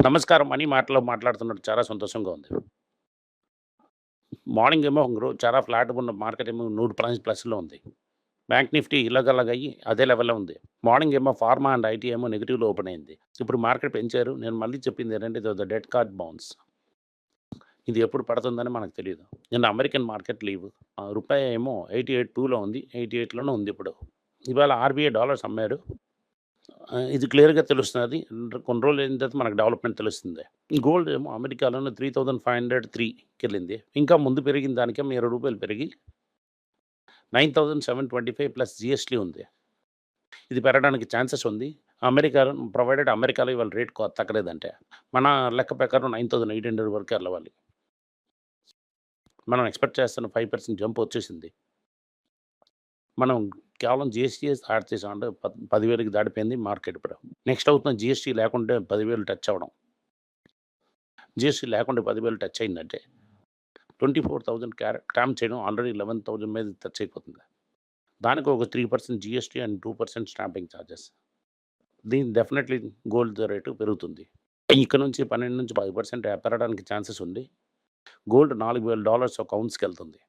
నమస్కారం అని మాటలో మాట్లాడుతున్నట్టు చాలా సంతోషంగా ఉంది. మార్నింగ్ ఏమో ఒక చాలా ఫ్లాట్‌గా ఉన్న మార్కెట్ ఏమో నూరు పాయింట్స్ ప్లస్‌లో ఉంది. బ్యాంక్ నిఫ్టీ ఇలాగలాగయ్యి అదే లెవెల్‌లో ఉంది. మార్నింగ్ ఏమో ఫార్మా అండ్ ఐటీ ఏమో నెగిటివ్లో ఓపెన్ అయింది. ఇప్పుడు మార్కెట్ పెంచారు. నేను మళ్ళీ చెప్పింది ఏంటంటే ఇది ద డెట్ కార్డ్ బౌన్స్. ఇది ఎప్పుడు పడుతుందని మనకు తెలియదు నిన్న అమెరికన్ మార్కెట్ లీవ్. రూపాయి ఏమో 88.2లో ఉంది. 88లోనే ఉంది ఇప్పుడు. ఇవాళ ఆర్‌బీఐ డాలర్స్ అమ్మారు. ఇది క్లియర్‌గా తెలుస్తుంది కొన్ని రోజులు అయిన తర్వాత మనకు డెవలప్‌మెంట్ తెలుస్తుంది. గోల్డ్ ఏమో అమెరికాలోనే 3503కెళ్ళింది. ఇంకా ముందు పెరిగిన దానికే ఇరవై రూపాయలు పెరిగి 9725 ప్లస్ జిఎస్టీ ఉంది. ఇది పెరగడానికి ఛాన్సెస్ ఉంది. అమెరికాలో ప్రొవైడెడ్ అమెరికాలో ఇవాళ రేట్ తగ్గలేదంటే. మన లెక్క ప్రకారం 9800 వరకు వెళ్ళవాలి మనం ఎక్స్‌పెక్ట్ చేస్తున్న ఫైవ్ పర్సెంట్ జంప్ వచ్చేసింది. మనం కేవలం జిఎస్టీ యాడ్ చేసామంటే పద్ 10,000కి దాటిపోయింది మార్కెట్ ఇప్పుడు. నెక్స్ట్ అవుతున్న జిఎస్టీ లేకుంటే పదివేలు టచ్ అవ్వడం. జిఎస్టీ లేకుండా పదివేలు టచ్ అయిందంటే 24,000 క్యారెట్ క్యామ్ చేయడం ఆల్రెడీ 11,000 మీద టచ్ అయిపోతుంది. దానికి ఒక three percent GST and two percent stamping charges. దీని డెఫినెట్‌లీ గోల్డ్ రేటు పెరుగుతుంది. ఇక్కడ నుంచి 12-10% పెరగడానికి ఛాన్సెస్ ఉంది. గోల్డ్ $4,000 ఒక ఔన్స్‌కెళ్తుంది.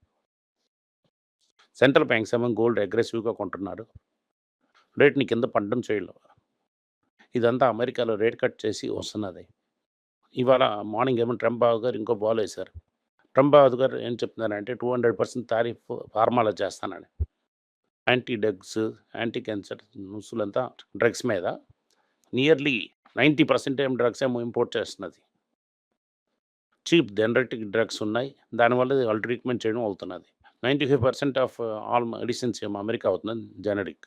సెంట్రల్ బ్యాంక్స్ ఏమో గోల్డ్ అగ్రెసివ్‌గా కొంటున్నారు. రేట్‌ని కింద పండడం చేయలేవు ఇదంతా అమెరికాలో రేట్ కట్ చేసి వస్తున్నది. ఇవాళ మార్నింగ్ ఏమో ట్రంప్ బాబు గారు ఇంకో బాల్ వేశారు ట్రంప్ బాబు గారు ఏం చెప్తున్నారంటే 200% టారిఫ్ ఫార్మాలో చేస్తానని. యాంటీ డ్రగ్స్, యాంటీ క్యాన్సర్ నుసులంతా డ్రగ్స్ మీద నియర్లీ నైంటీ పర్సెంట్ ఏం డ్రగ్స్ ఏమో ఇంపోర్ట్ చేస్తున్నది. చీప్ జనరేటిక్ డ్రగ్స్ ఉన్నాయి. దానివల్ల వాళ్ళు ట్రీట్మెంట్ చేయడం అవుతున్నది. 95% ఆఫ్ ఆల్ మెడిసిన్స్ ఏమో అమెరికా అవుతుంది generic.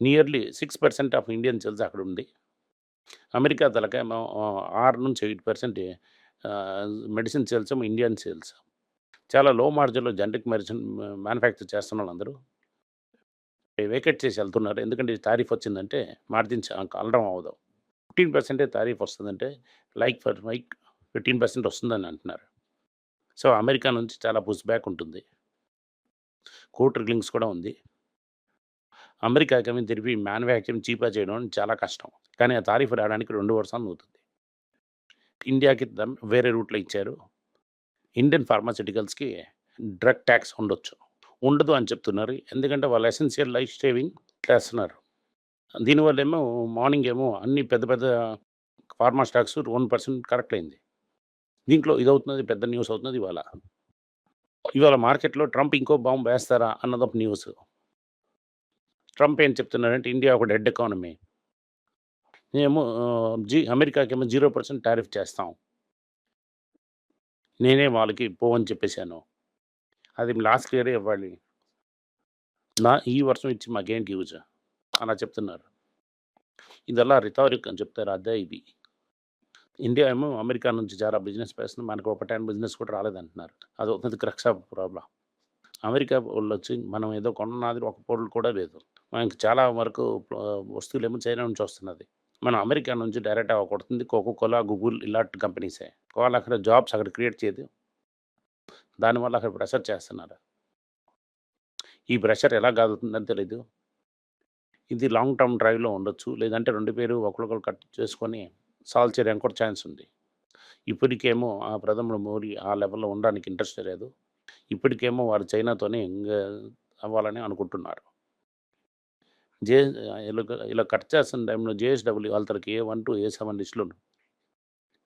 Nearly six percent of Indian sales అక్కడ ఉంది. అమెరికా తలకేమో ఆహ్, 6-8% ఆహ్, మెడిసిన్ సేల్స్ ఏమో ఇండియన్ సేల్స్. చాలా లో మార్జిన్‌లో జనరిక్ మెడిసిన్ మ్యానుఫ్యాక్చర్ చేస్తున్న వాళ్ళందరూ వేకెట్ చేసి వెళ్తున్నారు ఎందుకంటే తారీఫ్ వచ్చిందంటే మార్జిన్స్ కలడం అవ్వదు. ఫిఫ్టీన్ పర్సెంటే తారీఫ్ వస్తుందంటే లైక్ ఫర్ లైక్ 15% వస్తుందని అంటున్నారు. సో, అమెరికా నుంచి చాలా పుష్ బ్యాక్ ఉంటుంది. కోర్ట్ రిలింగ్స్ కూడా ఉంది. అమెరికాకేమో తిరిగి మ్యానుఫ్యాక్చరింగ్ చీపా చేయడం చాలా కష్టం. కానీ ఆ తారీఫ్ రావడానికి రెండు వర్షాలు అవుతుంది. ఇండియాకి వేరే రూట్‌లో ఇచ్చారు. ఇండియన్ ఫార్మాస్యూటికల్స్‌కి డ్రగ్ ట్యాక్స్ ఉండొచ్చు. ఉండదు అని చెప్తున్నారు. ఎందుకంటే వాళ్ళు ఎసెన్షియల్ లైఫ్ సేవింగ్ చేస్తున్నారు. దీనివల్లేమో మార్నింగ్ ఏమో అన్ని పెద్ద పెద్ద pharma stocks one percent correct అయింది. దీంట్లో ఇదవుతున్నది పెద్ద న్యూస్ అవుతున్నది ఇవాళ. ఇవాళ మార్కెట్‌లో ట్రంప్ ఇంకో బాంబు వేస్తారా అన్నది ఒక న్యూస్. ట్రంప్ ఏం చెప్తున్నారంటే ఇండియా ఒక డెడ్ ఎకానమీ. మేము జీ జి అమెరికాకేమో జీరో పర్సెంట్ టారిఫ్ చేస్తాం. నేనే వాళ్ళకి పో అని అది లాస్ట్ ఇయరే ఇవ్వాలి. నా ఈ వర్షం ఇచ్చి మాకేంటి యూజ్ అలా చెప్తున్నారు. ఇదల్లా రితారిక్ అని చెప్తారు. అదే ఇది. ఇండియా ఏమో అమెరికా నుంచి చాలా బిజినెస్ చేస్తుంది. మనకు ఒక టైం బిజినెస్ కూడా రాలేదంటున్నారు. అది క్రక్స్ ఆఫ్ ప్రాబ్లం అమెరికా వోళ్ళొచ్చి మనం ఏదో కొన్నది ఒక పొరులు కూడా లేదు. మనకి చాలా వరకు వస్తువులు వస్తువులేమో చైనా నుంచి వస్తున్నది. మనం అమెరికా నుంచి డైరెక్ట్ కొడుతుంది కోకో కోలా, గూగుల్ ఇలాంటి కంపెనీసే. వాళ్ళు అక్కడ జాబ్స్ అక్కడ క్రియేట్ చేయదు. దానివల్ల అక్కడ ప్రెషర్ చేస్తున్నారు. ఈ ప్రెషర్ ఎలా కాదుతుందని తెలీదు. ఇది లాంగ్ టర్మ్ డ్రైవ్‌లో ఉండొచ్చు. లేదంటే రెండు పేరు ఒకరికొకరు కట్ చేసుకొని సాల్వ్ చేయడానికి కూడా ఛాన్స్ ఉంది. ఇప్పటికేమో ఆ ప్రథముడు మోడీ ఆ లెవెల్‌లో ఉండడానికి ఇంట్రెస్ట్ లేదు. ఇప్పటికేమో వారు చైనాతోనే ఇంకా అవ్వాలని అనుకుంటున్నారు. జే ఇలా ఇలా కట్ చేస్తున్న టైంలో జేఎస్‌డబ్ల్యూ వాళ్ళకి ఏ1 టు ఏ7 లిస్ట్‌లో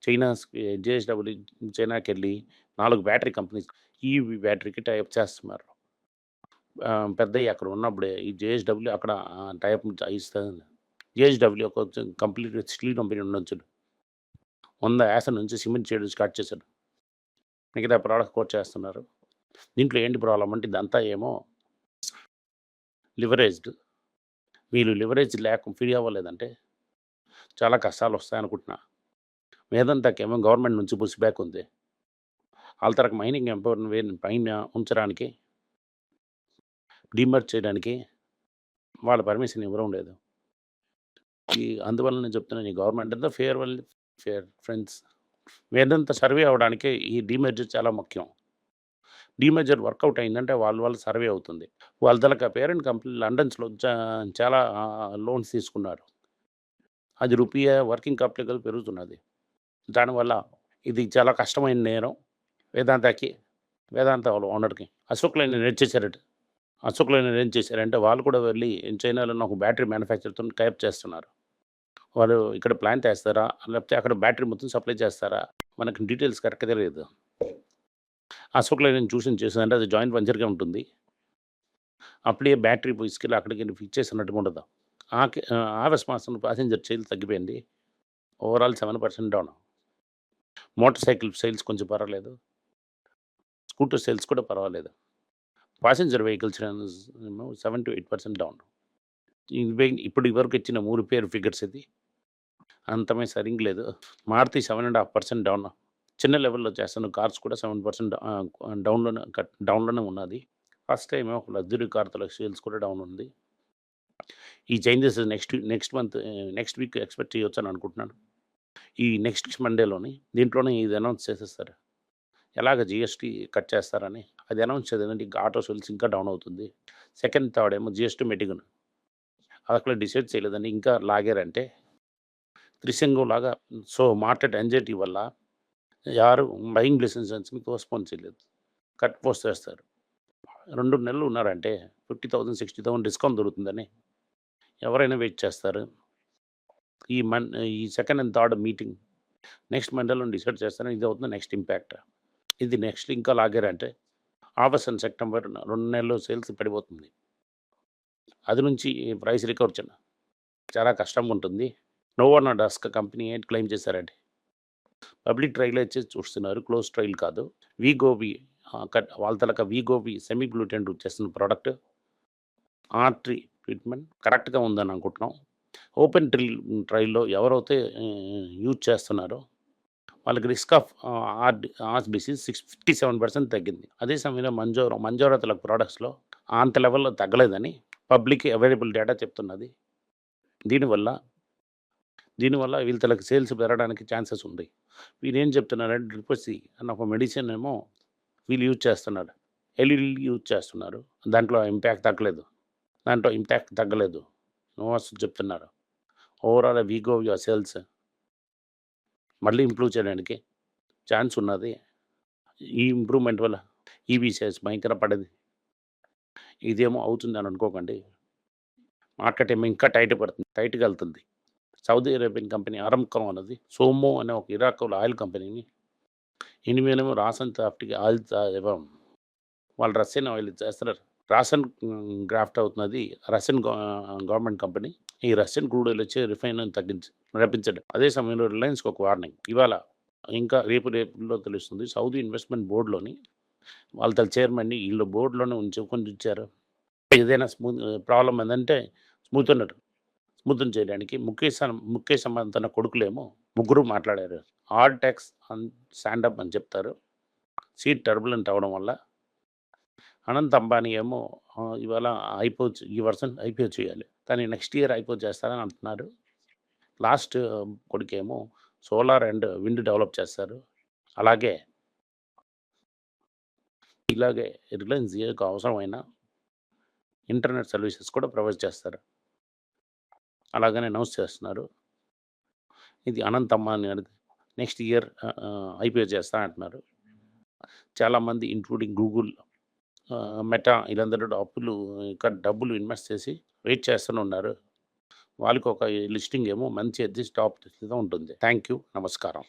చైనాస్‌కి జేఎస్‌డబ్ల్యూ చైనాకి వెళ్ళి నాలుగు బ్యాటరీ కంపెనీస్ ఈ బ్యాటరీకి టైప్ చేస్తున్నారు. పెద్దయ్య పెద్దయి అక్కడ ఉన్నప్పుడే ఈ జేఎస్‌డబ్ల్యూ అక్కడ టైప్ ఇస్తుంది జేఎస్‌డబ్ల్యూ కొంచెం కంప్లీట్ స్టీల్ కంపెనీ ఉండొచ్చు. 100 యాస నుంచి సిమెంట్ చేయడం స్టార్ట్ చేశాడు మిగతా ప్రోడక్ట్ కోట్ చేస్తున్నారు. దీంట్లో ఏంటి ప్రాబ్లం అంటే ఇదంతా ఏమో లివరేజ్డ్. వీళ్ళు లివరేజ్ లేక ఫీల్ అవ్వలేదంటే చాలా కష్టాలు వస్తాయనుకుంటున్నా వేదాంతకేమో గవర్నమెంట్ నుంచి పుష్ బ్యాక్ ఉంది. ఆల్తరకు మైనింగ్ ఎంపవర్ పైన ఉంచడానికి డిమర్చ్ చేయడానికి వాళ్ళ పర్మిషన్ ఇవ్వడం లేదు. ఈ అందువల్ల నేను చెప్తున్నాను ఈ గవర్నమెంట్ అంతా fair well fair friends. Vedanta survey అవ్వడానికి ఈ డీమెర్జర్ చాలా ముఖ్యం. డీమెర్జర్ వర్కౌట్ అయిందంటే వాళ్ళ వల్ల సర్వే అవుతుంది. వాళ్ళ తలక పేరెంట్ కంపెనీ లండన్స్‌లో చా చాలా లోన్స్ తీసుకున్నారు. అది రూపీయే వర్కింగ్ క్యాపిటల్ పెరుగుతున్నది దానివల్ల ఇది చాలా కష్టమైన నేరం వేదాంతకి వేదాంత ఓనర్కి అశోక్ లైన్ ఏం చేశారట అశోక్ లైన్ ఏం చేశారంటే వాళ్ళు కూడా వెళ్ళి చైనాలో ఒక బ్యాటరీ మ్యానుఫ్యాక్చర్తో టైప్ చేస్తున్నారు వాళ్ళు ఇక్కడ ప్లాన్ చేస్తారా? లేకపోతే అక్కడ బ్యాటరీ మొత్తం సప్లై చేస్తారా? మనకి డీటెయిల్స్ కరెక్ట్గా తెలియదు. అశోక్ లైన్ చూసిన చేసిందంటే అది జాయింట్ వెంచర్గా ఉంటుంది. అప్పుడే బ్యాటరీ తీసుకెళ్ళి అక్కడికి ఫిక్స్ చేసినట్టుగా ఉండదు. ఆ కే- ఆ రెస్పాన్స్ ప్యాసింజర్ సేల్ తగ్గిపోయింది. Overall seven percent down. Motorcycle sales కొంచెం పర్వాలేదు. స్కూటర్ సేల్స్ కూడా పర్వాలేదు. Passenger vehicles seven to eight percent down. ఇప్పుడు ఇవరకు ఇచ్చిన మూడు పేరు ఫిగర్స్ ఇది. అంతమే సరింగ్ లేదు. Maruti seven and half percent down. చిన్న లెవెల్లో చేస్తాను కార్స్ కూడా సెవెన్ పర్సెంట్ డౌన్లోనే కట్ డౌన్లోనే ఉన్నది. ఫస్ట్ టైం ఒక లగ్జరీ కార్తో సేల్స్ కూడా డౌన్ ఉంది. ఈ changes next next month next week expect చేయొచ్చు అని అనుకుంటున్నాను. ఈ నెక్స్ట్ మండేలోని దీంట్లోనే ఇది అనౌన్స్ చేసేస్తారు. ఎలాగ జిఎస్టీ కట్ చేస్తారని. అది అనౌన్స్ చేయాలంటే ఇంకా ఆటో సేల్స్ ఇంకా డౌన్ అవుతుంది. సెకండ్ థర్డ్ ఏమో జిఎస్టీ మెటిగన్. అది అక్కడ డిసైడ్ చేయలేదని ఇంకా లాగారంటే త్రిశంగం లాగా సో మార్కెట్ ఎంజైటీ వల్ల యారు బయింగ్ లైసెన్స్ మీకు పోస్ట్పోన్ చేయలేదు. కట్ పోస్ట్ చేస్తారు. రెండు నెలలు ఉన్నారంటే fifty thousand sixty thousand discount దొరుకుతుందని ఎవరైనా వెయిట్ చేస్తారు. ఈ మన్ ఈ second and third meeting next మండలం డిసైడ్ చేస్తారని ఇది అవుతుంది నెక్స్ట్ ఇంపాక్ట్. ఇది నెక్స్ట్ ఇంకా లాగారంటే ఆగస్ట్ అండ్ సెప్టెంబర్ రెండు నెలలు సేల్స్ పడిపోతుంది. అది నుంచి ప్రైస్ రికవర్ చాలా కష్టంగా ఉంటుంది. నోవర్ డస్క్ కంపెనీ ఏంటి క్లెయిమ్ చేశారండి? పబ్లిక్ ట్రయల్ వచ్చి చూస్తున్నారు క్లోజ్ ట్రైల్ కాదు. వీగోవి కట్ వాళ్ళ తలక వీగోవి సెమీ గ్లూటెన్ చేసిన ప్రోడక్ట్. ఆర్ట్రీ ట్రీట్మెంట్ కరెక్ట్గా ఉందని అనుకుంటున్నాం. ఓపెన్ ట్రిల్ ట్రైల్లో ఎవరైతే యూజ్ చేస్తున్నారో వాళ్ళకి రిస్క్ ఆఫ్ ఆర్ ఆర్స్ disease six fifty seven percent తగ్గింది. అదే సమయంలో మంజోర మంజోరతల ప్రోడక్ట్స్లో అంత లెవెల్లో తగ్గలేదని పబ్లిక్ అవైలబుల్ డేటా చెప్తున్నది. దీనివల్ల దీనివల్ల వీళ్ళకి సేల్స్ పెరగడానికి ఛాన్సెస్ ఉంది. వీళ్ళు ఏం చెప్తున్నారంటే డ్రిపసి అన్న ఒక మెడిసిన్ ఏమో వీళ్ళు యూజ్ చేస్తున్నారు. ఎల్ఈడి యూజ్ చేస్తున్నారు. దాంట్లో ఇంపాక్ట్ తగ్గలేదు. దాంట్లో ఇంపాక్ట్ తగ్గలేదు. నోవాస్ చెప్తున్నారు. ఓవరాల్ వీగో యువర్ సేల్స్ మళ్ళీ ఇంప్రూవ్ చేయడానికి ఛాన్స్ ఉన్నది. ఈ ఇంప్రూవ్మెంట్ వల్ల ఈవీ సేల్స్ భయంకర పడేది. ఇదేమో అవుతుంది అని అనుకోకండి. మార్కెట్ ఏమో ఇంకా టైట్ పడుతుంది టైట్గా వెళ్తుంది. సౌదీ అరేబియన్ కంపెనీ అరంకం అన్నది. సోమో అనే ఒక ఇరాక్లో ఆయిల్ కంపెనీని ఇనిమేనేమో రాసన్ క్రాఫ్ట్కి ఆయిల్ తా- వాళ్ళు రష్యన్ ఆయిల్ చేస్తున్నారు. రాసన్ గ్రాఫ్ట్ అవుతున్నది రష్యన్ గవర్నమెంట్ కంపెనీ. ఈ రష్యన్ క్రూడ్ ఆయిల్ వచ్చి రిఫైన్ తగ్గించి రప్పించడం. అదే సమయంలో రిలయన్స్కి ఒక వార్నింగ్. ఇవాళ ఇంకా రేపు రేపులో తెలుస్తుంది సౌదీ ఇన్వెస్ట్మెంట్ బోర్డులోని వాళ్ళ చైర్మన్ని వీళ్ళు బోర్డులోనే ఉంచి కొంచెం ఇచ్చారు ఏదైనా స్మూత్ ప్రాబ్లం ఏంటంటే స్మూత్ ఉన్నట్టు స్మూత్ చేయడానికి ముఖేష్ ముఖేష్ అంబానీ తన కొడుకులేమో ముగ్గురు మాట్లాడారు. ఆల్ ట్యాక్స్ అన్ స్టాండప్ అని చెప్తారు. సీట్ టర్బులెంట్ అవ్వడం వల్ల అనంత్ అంబానీ ఏమో ఇవాళ ఐపో ఈ వర్షం ఐపీఓ చేయాలి. కానీ నెక్స్ట్ ఇయర్ ఐపో చేస్తారని అంటున్నారు. లాస్ట్ కొడుకేమో సోలార్ అండ్ విండ్ డెవలప్ చేస్తారు. అలాగే ఇలాగే రిలయన్స్ జియోకి అవసరమైన ఇంటర్నెట్ సర్వీసెస్ కూడా ప్రొవైడ్ చేస్తారు. అలాగనే అనౌన్స్ చేస్తున్నారు. ఇది Anant Ambani next year IPO చేస్తా అంటున్నారు. చాలామంది ఇంక్లూడింగ్ గూగుల్ మెటా వీళ్ళందరూ అప్పులు ఇంకా డబ్బులు ఇన్వెస్ట్ చేసి వెయిట్ చేస్తూనే ఉన్నారు. వాళ్ళకి ఒక లిస్టింగ్ ఏమో మంచి అది టాప్ ఉంటుంది. థ్యాంక్ యూ నమస్కారం.